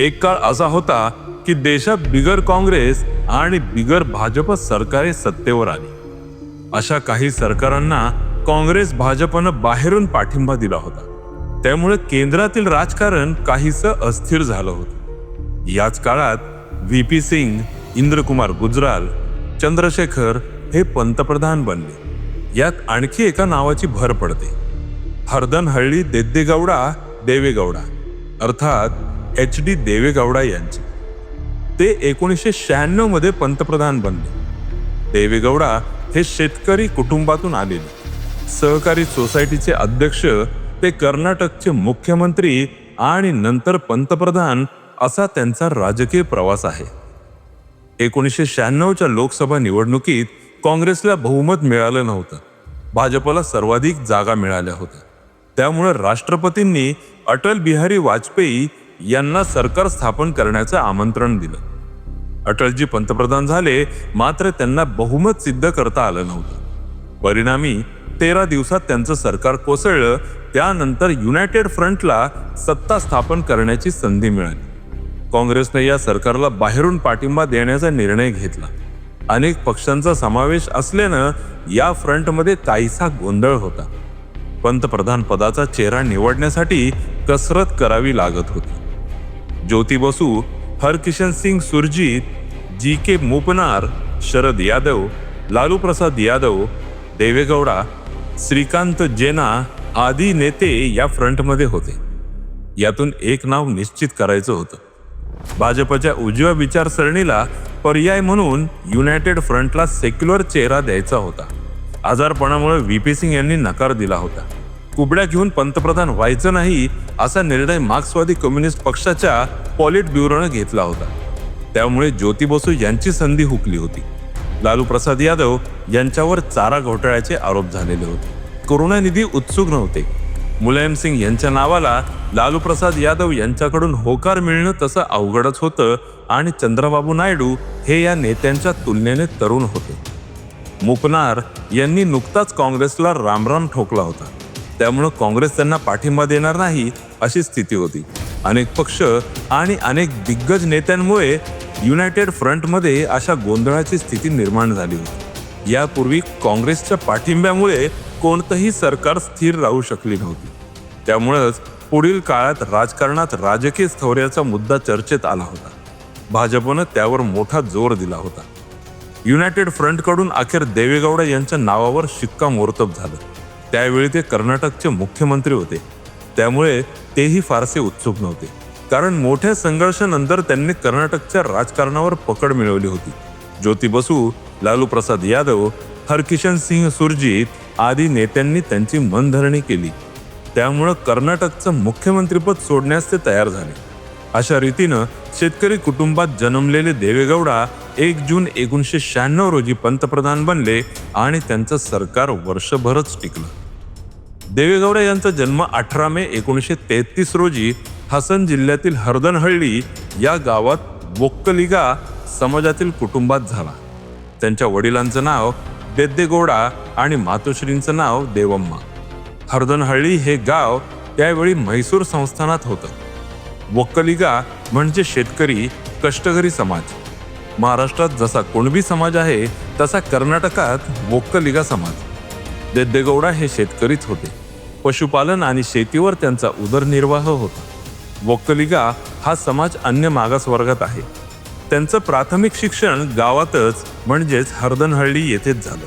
एक काळ असा होता की देशात बिगर काँग्रेस आणि बिगर भाजप सरकारे सत्तेवर आली. अशा काही सरकारांना काँग्रेस भाजपनं बाहेरून पाठिंबा दिला होता. त्यामुळे केंद्रातील राजकारण काहीसं अस्थिर झालं होतं. याच काळात व्ही पी सिंग इंद्रकुमार गुजराल चंद्रशेखर हे पंतप्रधान बनले. यात आणखी एका नावाची भर पडते. हरदनहಳ್ಳಿ देद्देगौडा देवेगौडा. अर्थात एच डी देवेगौडा यांचे. ते एकोणीसशे शहाण्णवमध्ये पंतप्रधान बनले. देवेगौडा हे शेतकरी कुटुंबातून आलेले. सहकारी सोसायटीचे अध्यक्ष ते कर्नाटकचे मुख्यमंत्री आणि नंतर पंतप्रधान असा त्यांचा राजकीय प्रवास आहे. एकोणीसशे शहाण्णवच्या लोकसभा निवडणुकीत काँग्रेसला बहुमत मिळालं नव्हतं. भाजपला सर्वाधिक जागा मिळाल्या होत्या. त्यामुळे राष्ट्रपतींनी अटल बिहारी वाजपेयी यांना सरकार स्थापन करण्याचं आमंत्रण दिलं. अटलजी पंतप्रधान झाले मात्र त्यांना बहुमत सिद्ध करता आलं नव्हतं. परिणामी तेरा दिवसात त्यांचं सरकार कोसळलं त्यानंतर युनायटेड फ्रंटला सत्ता स्थापन करण्याची संधी मिळाली. काँग्रेसने या सरकारला बाहेरून पाठिंबा देण्याचा निर्णय घेतला. अनेक पक्षांचा समावेश असल्यानं या फ्रंटमध्ये काहीसा गोंधळ होता. पंतप्रधान पदाचा चेहरा निवडण्यासाठी कसरत करावी लागत होती. ज्योती बसू हरकिशन सिंग सुरजीत जी के मूपनार शरद यादव लालू प्रसाद यादव देवेगौडा श्रीकांत जेना आदी नेते या फ्रंटमध्ये होते. यातून एक नाव निश्चित करायचं होतं. भाजपच्या उजव्या विचारसरणीला पर्याय म्हणून युनायटेड फ्रंटला सेक्युलर चेहरा द्यायचा होता. आजारपणामुळे व्ही पी सिंग यांनी नकार दिला होता. कुबड्या घेऊन पंतप्रधान व्हायचं नाही असा निर्णय मार्क्सवादी कम्युनिस्ट पक्षाच्या पॉलिट ब्युरोनं घेतला होता. त्यामुळे ज्योती बसू यांची संधी हुकली होती. लालू प्रसाद यादव यांच्यावर चारा घोटाळ्याचे आरोप झालेले होते. करुणानिधी उत्सुक नव्हते. मुलायम सिंग यांच्या नावाला लालू प्रसाद यादव यांच्याकडून होकार मिळणं तसं अवघडच होतं आणि चंद्रबाबू नायडू हे या नेत्यांच्या तुलनेने तरुण होते. मुपनार यांनी नुकताच काँग्रेसला रामराम ठोकला होता. त्यामुळं काँग्रेस त्यांना पाठिंबा देणार नाही अशी स्थिती होती. अनेक पक्ष आणि अनेक दिग्गज नेत्यांमुळे युनायटेड फ्रंटमध्ये अशा गोंधळाची स्थिती निर्माण झाली होती. यापूर्वी काँग्रेसच्या पाठिंब्यामुळे कोणतंही सरकार स्थिर राहू शकली नव्हती. त्यामुळंच पुढील काळात राजकारणात राजकीय स्थौर्याचा मुद्दा चर्चेत आला होता. भाजपनं त्यावर मोठा जोर दिला होता. युनायटेड फ्रंटकडून अखेर देवेगौडा यांच्या नावावर शिक्कामोर्तब झालं. त्यावेळी ते कर्नाटकचे मुख्यमंत्री होते. त्यामुळे तेही फारसे उत्सुक नव्हते. कारण मोठ्या संघर्षानंतर त्यांनी कर्नाटकच्या राजकारणावर पकड मिळवली होती. ज्योती बसू लालू प्रसाद यादव हरकिशन सिंह सुरजीत आदी नेत्यांनी त्यांची मनधरणी केली. त्यामुळं कर्नाटकचं मुख्यमंत्रीपद सोडण्यास ते तयार झाले. अशा रीतीनं शेतकरी कुटुंबात जन्मलेले देवेगौडा एक जून एकोणीसशे शहाण्णव रोजी पंतप्रधान बनले आणि त्यांचं सरकार वर्षभरच टिकलं. देवेगौडा यांचा जन्म अठरा मे एकोणीसशे तेहतीस रोजी हसन जिल्ह्यातील हरदनहळ्ळी या गावात बोक्कलिगा समाजातील कुटुंबात झाला. त्यांच्या वडिलांचं नाव बेद्देगौडा आणि मातोश्रींचं नाव देवम्मा. हर्दनहळ्ळी हे गाव त्यावेळी म्हैसूर संस्थानात होतं. वक्कलिगा म्हणजे शेतकरी कष्टकरी समाज. महाराष्ट्रात जसा कोणबी समाज आहे तसा कर्नाटकात वोक्कलिगा समाज. देद्देगौडा हे शेतकरीच होते. पशुपालन आणि शेतीवर त्यांचा उदरनिर्वाह होता. वोक्तलिगा हा समाज अन्य मागासवर्गात आहे. त्यांचं प्राथमिक शिक्षण गावातच म्हणजेच हरदनहಳ್ಳಿ येथेच झालं.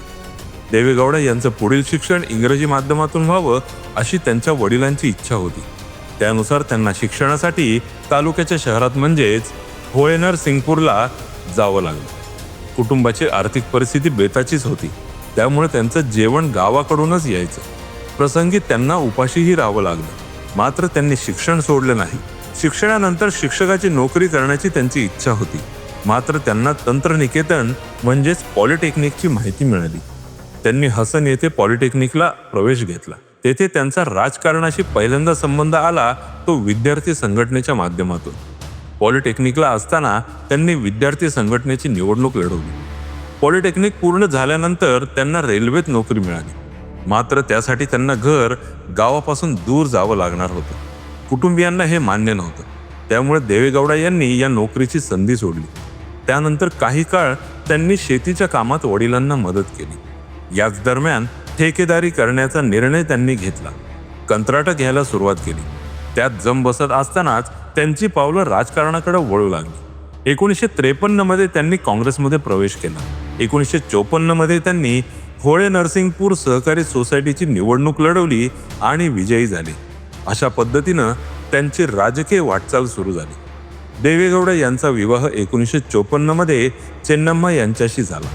देवेगौडा यांचं पुढील शिक्षण इंग्रजी माध्यमातून व्हावं अशी त्यांच्या वडिलांची इच्छा होती. त्यानुसार त्यांना शिक्षणासाठी तालुक्याच्या शहरात म्हणजेच होळेनर सिंगपूरला जावं लागलं. कुटुंबाची आर्थिक परिस्थिती बेताचीच होती. त्यामुळे त्यांचं जेवण गावाकडूनच यायचं. प्रसंगी त्यांना उपाशीही राहावं लागलं. मात्र त्यांनी शिक्षण सोडलं नाही. शिक्षणानंतर शिक्षकाची नोकरी करण्याची त्यांची इच्छा होती. मात्र त्यांना तंत्रनिकेतन म्हणजेच पॉलिटेक्निकची माहिती मिळाली. त्यांनी हसन येथे पॉलिटेक्निकला प्रवेश घेतला. तेथे त्यांचा राजकारणाशी पहिल्यांदा संबंध आला तो विद्यार्थी संघटनेच्या माध्यमातून. पॉलिटेक्निकला असताना त्यांनी विद्यार्थी संघटनेची निवडणूक लढवली. पॉलिटेक्निक पूर्ण झाल्यानंतर त्यांना रेल्वेत नोकरी मिळाली. मात्र त्यासाठी त्यांना घर गावापासून दूर जावं लागणार होतं. कुटुंबियांना हे मान्य नव्हतं. त्यामुळे देवेगौडा यांनी या नोकरीची संधी सोडली. त्यानंतर काही काळ त्यांनी शेतीच्या कामात वडिलांना मदत केली. याच दरम्यान ठेकेदारी करण्याचा निर्णय त्यांनी घेतला. कंत्राटं घ्यायला सुरुवात केली. त्यात जम बसत असतानाच त्यांची पावलं राजकारणाकडे वळू लागली. एकोणीसशे त्रेपन्नमध्ये त्यांनी काँग्रेसमध्ये प्रवेश केला. एकोणीसशे चोपन्नमध्ये त्यांनी होळे नरसिंगपूर सहकारी सोसायटीची निवडणूक लढवली आणि विजयी झाले. अशा पद्धतीनं त्यांची राजकीय वाटचाल सुरू झाली. देवेगौडा यांचा विवाह एकोणीसशे चोपन्नमध्ये चेन्नम्मा यांच्याशी झाला.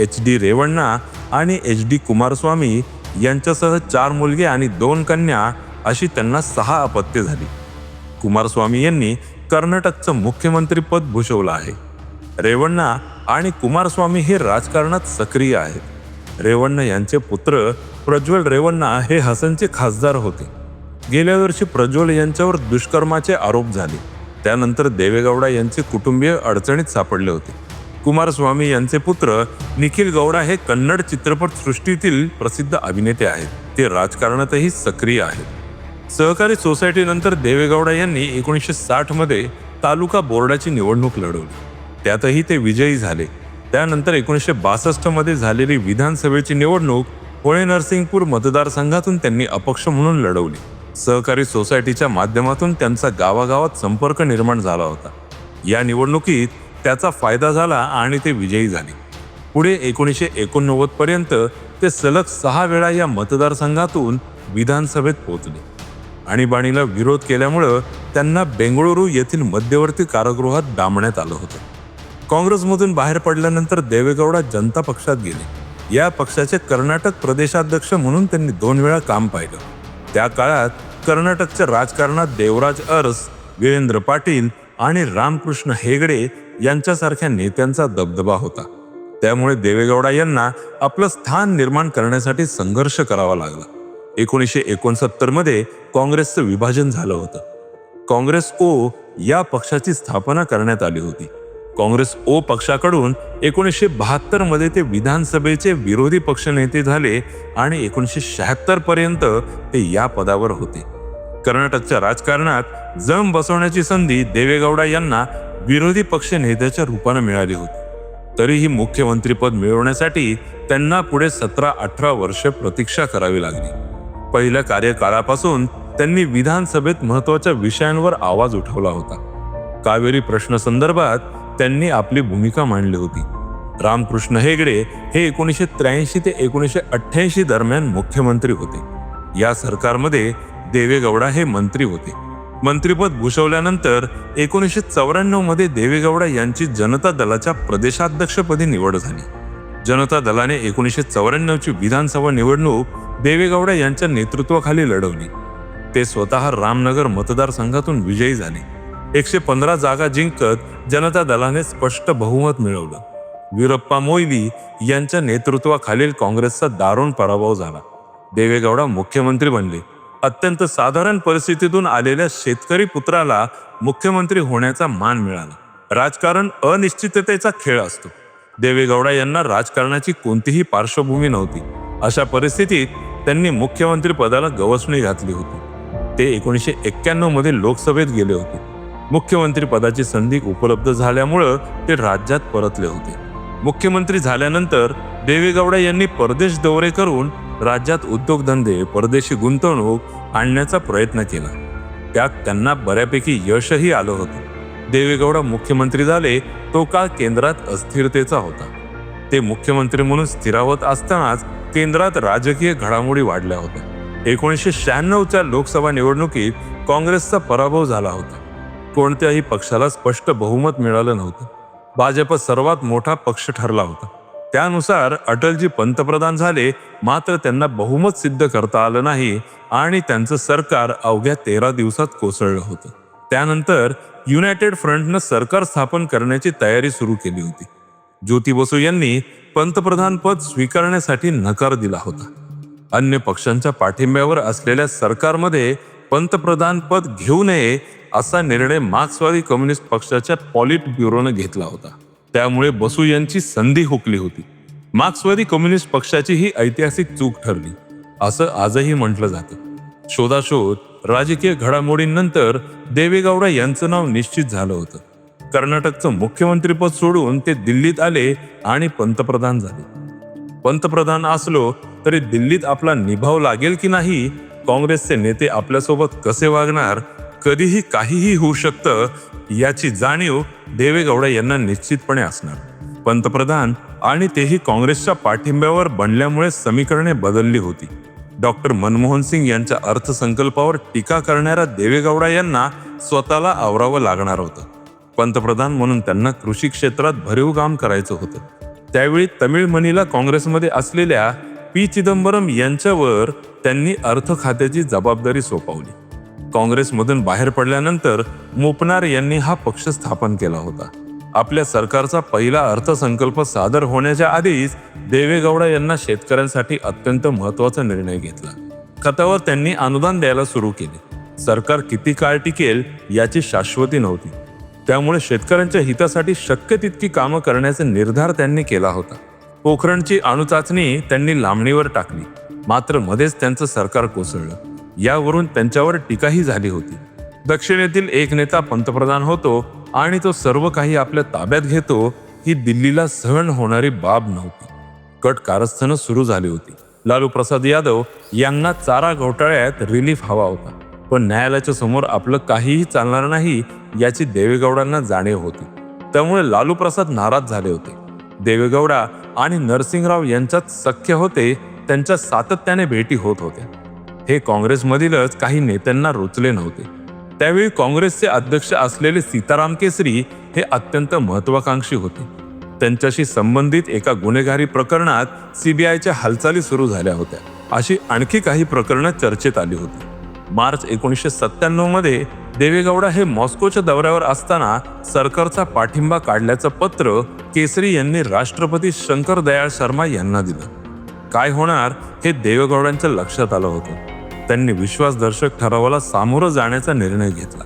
एच डी रेवण्णा आणि एच डी कुमारस्वामी यांच्यासह चार मुलगे आणि दोन कन्या अशी त्यांना सहा अपत्ये झाली. कुमारस्वामी यांनी कर्नाटकचं मुख्यमंत्रीपद भूषवलं आहे. रेवण्णा आणि कुमारस्वामी हे राजकारणात सक्रिय आहेत. रेवण्णा यांचे पुत्र प्रज्वल रेवण्णा हे हसनचे खासदार होते. गेल्या वर्षी प्रज्वल यांच्यावर दुष्कर्माचे आरोप झाले. त्यानंतर देवेगौडा यांचे कुटुंबीय अडचणीत सापडले होते. कुमारस्वामी यांचे पुत्र निखिल गौडा हे कन्नड चित्रपट सृष्टीतील प्रसिद्ध अभिनेते आहेत. ते राजकारणातही सक्रिय आहेत. सहकारी सोसायटीनंतर देवेगौडा यांनी एकोणीसशे साठमध्ये तालुका बोर्डाची निवडणूक लढवली. त्यातही ते विजयी झाले. त्यानंतर एकोणीसशे बासष्टमध्ये झालेली विधानसभेची निवडणूक होळे नरसिंगपूर मतदारसंघातून त्यांनी अपक्ष म्हणून लढवली. सहकारी सोसायटीच्या माध्यमातून त्यांचा गावागावात संपर्क निर्माण झाला होता. या निवडणुकीत त्याचा फायदा झाला आणि ते विजयी झाले. पुढे एकोणीसशे एकोणनव्वदपर्यंत ते सलग सहा वेळा या मतदारसंघातून विधानसभेत पोहोचले. आणीबाणीला विरोध केल्यामुळं त्यांना बेंगळुरू येथील मध्यवर्ती कारागृहात डांबण्यात आलं होतं. काँग्रेसमधून बाहेर पडल्यानंतर देवेगौडा जनता पक्षात गेले. या पक्षाचे कर्नाटक प्रदेशाध्यक्ष म्हणून त्यांनी दोन वेळा काम पाहिलं. त्या काळात कर्नाटकच्या राजकारणात देवराज अरस वीरेंद्र पाटील आणि रामकृष्ण हेगडे यांच्यासारख्या नेत्यांचा दबदबा होता. त्यामुळे देवेगौडा यांना आपलं स्थान निर्माण करण्यासाठी संघर्ष करावा लागला. एकोणीसशे एकोणसत्तरमध्ये काँग्रेसचं विभाजन झालं होतं. काँग्रेस ओ या पक्षाची स्थापना करण्यात आली होती. काँग्रेस ओ पक्षाकडून एकोणीसशे बहात्तरमध्ये ते विधानसभेचे विरोधी पक्षनेते झाले आणि एकोणीसशे शहात्तरपर्यंत ते या पदावर होते. कर्नाटकच्या राजकारणात जम बसवण्याची संधी देवेगौडा यांना विरोधी पक्ष नेत्याच्या रूपानं मिळाली होती. तरीही मुख्यमंत्रीपद मिळवण्यासाठी त्यांना पुढे सतरा अठरा वर्ष प्रतीक्षा करावी लागली. पहिल्या कार्यकाळापासून त्यांनी विधानसभेत महत्त्वाच्या विषयांवर आवाज उठवला होता. कावेरी प्रश्नसंदर्भात त्यांनी आपली भूमिका मांडली होती. रामकृष्ण हेगडे हे एकोणीसशे त्र्याऐंशी ते एकोणीसशे अठ्ठ्याऐंशी दरम्यान मुख्यमंत्री होते. या सरकारमध्ये देवेगौडा हे मंत्री होते. मंत्रीपद भूषवल्यानंतर एकोणीसशे चौऱ्याण्णवमध्ये देवेगौडा यांची जनता दलाच्या प्रदेशाध्यक्षपदी निवड झाली. जनता दलाने एकोणीसशे चौऱ्याण्णवची विधानसभा निवडणूक देवेगौडा यांच्या नेतृत्वाखाली लढवली. ते स्वतः रामनगर मतदारसंघातून विजयी झाले. एकशे पंधरा जागा जिंकत जनता दलाने स्पष्ट बहुमत मिळवलं. वीरप्पा मोयली यांच्या नेतृत्वाखालील काँग्रेसचा दारुण पराभव झाला. देवेगौडा मुख्यमंत्री बनले. अत्यंत साधारण परिस्थितीतून आलेल्या शेतकरी पुत्राला मुख्यमंत्री होण्याचा मान मिळाला. राजकारण अनिश्चिततेचा खेळ असतो. देवेगौडा यांना राजकारणाची कोणतीही पार्श्वभूमी नव्हती. अशा परिस्थितीत त्यांनी मुख्यमंत्री पदाला गवसणी घातली होती. ते एकोणीसशे एक्क्याण्णवमध्ये लोकसभेत गेले होते. मुख्यमंत्री पदाची संधी उपलब्ध झाल्यामुळं ते राज्यात परतले होते. मुख्यमंत्री झाल्यानंतर देवेगौडा यांनी परदेश दौरे करून राज्यात उद्योगधंदे परदेशी गुंतवणूक आणण्याचा प्रयत्न केला. त्यात त्यांना बऱ्यापैकी यशही आलं होतं. देवेगौडा मुख्यमंत्री झाले तो काळ केंद्रात अस्थिरतेचा होता. ते मुख्यमंत्री म्हणून स्थिरावत असतानाच केंद्रात राजकीय घडामोडी वाढल्या होत्या. एकोणीसशे शहाण्णवच्या लोकसभा निवडणुकीत काँग्रेसचा पराभव झाला होता. कोणत्याही पक्षाला स्पष्ट बहुमत मिळालं नव्हतं. भाजप सर्वात मोठा पक्ष ठरला होता. त्यानुसार अटलजी पंतप्रधान झाले मात्र त्यांना बहुमत सिद्ध करता आलं नाही आणि त्यांचं सरकार अवघ्या तेरा दिवसात कोसळलं होतं. त्यानंतर युनायटेड फ्रंटनं सरकार स्थापन करण्याची तयारी सुरू केली होती. ज्योती बसू यांनी पंतप्रधान पद स्वीकारण्यासाठी नकार दिला होता. अन्य पक्षांच्या पाठिंब्यावर असलेल्या सरकारमध्ये पंतप्रधान पद घेऊ नये असा निर्णय मार्क्सवादी कम्युनिस्ट पक्षाच्या पॉलिट ब्युरोनं घेतला होता. त्यामुळे बसू यांची संधी हुकली होती. मार्क्सवादी कम्युनिस्ट पक्षाची ही ऐतिहासिक चूक ठरली. असं आजही म्हटलं जातं. शोधाशोध राजकीय घडामोडींनंतर देवेगौडा यांचं नाव निश्चित झालं होतं. कर्नाटकचं मुख्यमंत्रीपद सोडून ते दिल्लीत आले आणि पंतप्रधान झाले. पंतप्रधान असलो तरी दिल्लीत आपला निभाव लागेल की नाही काँग्रेसचे नेते आपल्यासोबत कसे वागणार कधीही काहीही होऊ शकतं याची जाणीव देवेगौडा यांना निश्चितपणे असणार. पंतप्रधान आणि तेही काँग्रेसच्या पाठिंब्यावर बनल्यामुळे समीकरणे बदलली होती. डॉक्टर मनमोहन सिंग यांच्या अर्थसंकल्पावर टीका करणाऱ्या देवेगौडा यांना स्वतःला आवरावं लागणार होतं. पंतप्रधान म्हणून त्यांना कृषी क्षेत्रात भरीव काम करायचं होतं. त्यावेळी तमिळ मनीला काँग्रेसमध्ये असलेल्या पी चिदंबरम यांच्यावर त्यांनी अर्थ खात्याची जबाबदारी सोपवली. काँग्रेसमधून बाहेर पडल्यानंतर मोपनार यांनी हा पक्ष स्थापन केला होता. आपल्या सरकारचा पहिला अर्थसंकल्प सादर होण्याच्या आधीच देवेगौडा यांना शेतकऱ्यांसाठी अत्यंत महत्त्वाचा निर्णय घेतला. खतावर त्यांनी अनुदान द्यायला सुरू केले. सरकार किती काळ टिकेल याची शाश्वती नव्हती. त्यामुळे शेतकऱ्यांच्या हितासाठी शक्य तितकी कामं करण्याचा निर्धार त्यांनी केला होता. पोखरणची अणुचाचणी त्यांनी लांबणीवर टाकली. मात्र मध्येच त्यांचं सरकार कोसळलं. यावरून त्यांच्यावर टीकाही झाली होती. दक्षिणेतील एक नेता पंतप्रधान होतो आणि तो सर्व काही आपल्या ताब्यात घेतो ही दिल्लीला सहन होणारी बाब नव्हती. कट कारस्थानं सुरू झाली होती. लालू प्रसाद यादव यांना चारा घोटाळ्यात रिलीफ हवा होता. पण न्यायालयाच्या समोर आपलं काहीही चालणार नाही याची देवेगौडांना जाणीव होती. त्यामुळे लालू प्रसाद नाराज झाले होते. देवेगौडा आणि नरसिंगराव यांच्यात सख्य होते त्यांच्या सातत्याने भेटी होत होत्या. हे काँग्रेसमधीलच काही नेत्यांना रुचले नव्हते. त्यावेळी काँग्रेसचे अध्यक्ष असलेले सीताराम केसरी हे अत्यंत महत्वाकांक्षी होते. त्यांच्याशी संबंधित एका गुन्हेगारी प्रकरणात सीबीआयच्या हालचाली सुरू झाल्या होत्या. अशी आणखी काही प्रकरणं चर्चेत आली होती. मार्च एकोणीसशे सत्त्याण्णवमध्ये देवेगौडा हे मॉस्कोच्या दौऱ्यावर असताना सरकारचा पाठिंबा काढल्याचं पत्र केसरी यांनी राष्ट्रपती शंकर दयाळ शर्मा यांना दिलं. काय होणार हे देवेगौडांच्या लक्षात आलं होतं. त्यांनी विश्वासदर्शक ठरावाला सामोरं जाण्याचा निर्णय घेतला.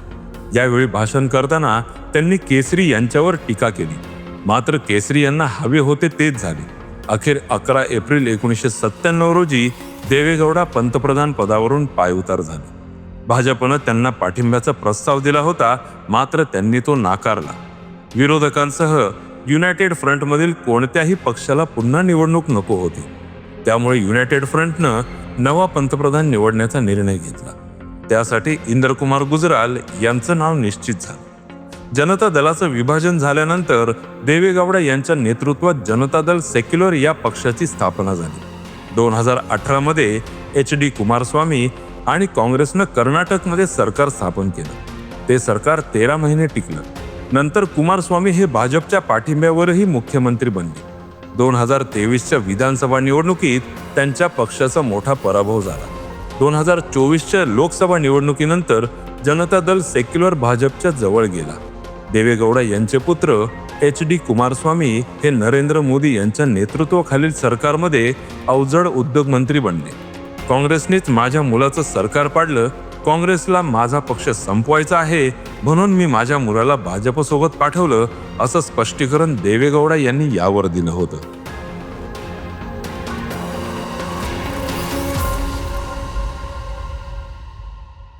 यावेळी भाषण करताना त्यांनी केसरी यांच्यावर टीका केली. मात्र केसरी यांना हवे होते तेच झाले. अखेर अकरा एप्रिल एकोणीसशे सत्त्याण्णव रोजी देवेगौडा पंतप्रधान पदावरून पायउतार झाले. भाजपनं त्यांना पाठिंब्याचा प्रस्ताव दिला होता मात्र त्यांनी तो नाकारला. विरोधकांसह युनायटेड फ्रंटमधील कोणत्याही पक्षाला पुन्हा निवडणूक नको होती. त्यामुळे युनायटेड फ्रंटनं नवा पंतप्रधान निवडण्याचा निर्णय घेतला. त्यासाठी इंद्रकुमार गुजराल यांचं नाव निश्चित झालं. जनता दलाचं विभाजन झाल्यानंतर देवेगौडा यांच्या नेतृत्वात जनता दल सेक्युलर या पक्षाची स्थापना झाली. दोन हजार अठरामध्ये एच डी कुमारस्वामी आणि काँग्रेसनं कर्नाटकमध्ये सरकार स्थापन केलं. ते सरकार तेरा महिने टिकलं. नंतर कुमारस्वामी हे भाजपच्या पाठिंब्यावरही मुख्यमंत्री बनले. दोन हजार तेवीसच्या विधानसभा निवडणुकीत त्यांच्या पक्षाचा मोठा पराभव झाला. दोन हजार चोवीसच्या लोकसभा निवडणुकीनंतर जनता दल सेक्युलर भाजपच्या जवळ गेला. देवेगौडा यांचे पुत्र एच डी कुमारस्वामी हे नरेंद्र मोदी यांच्या नेतृत्वाखालील सरकारमध्ये अवजड उद्योगमंत्री बनले. काँग्रेसनेच माझ्या मुलाचं सरकार पाडलं काँग्रेसला माझा पक्ष संपवायचा आहे म्हणून मी माझ्या मुलाला भाजपसोबत पाठवलं असं स्पष्टीकरण देवेगौडा यांनी यावर दिलं होतं.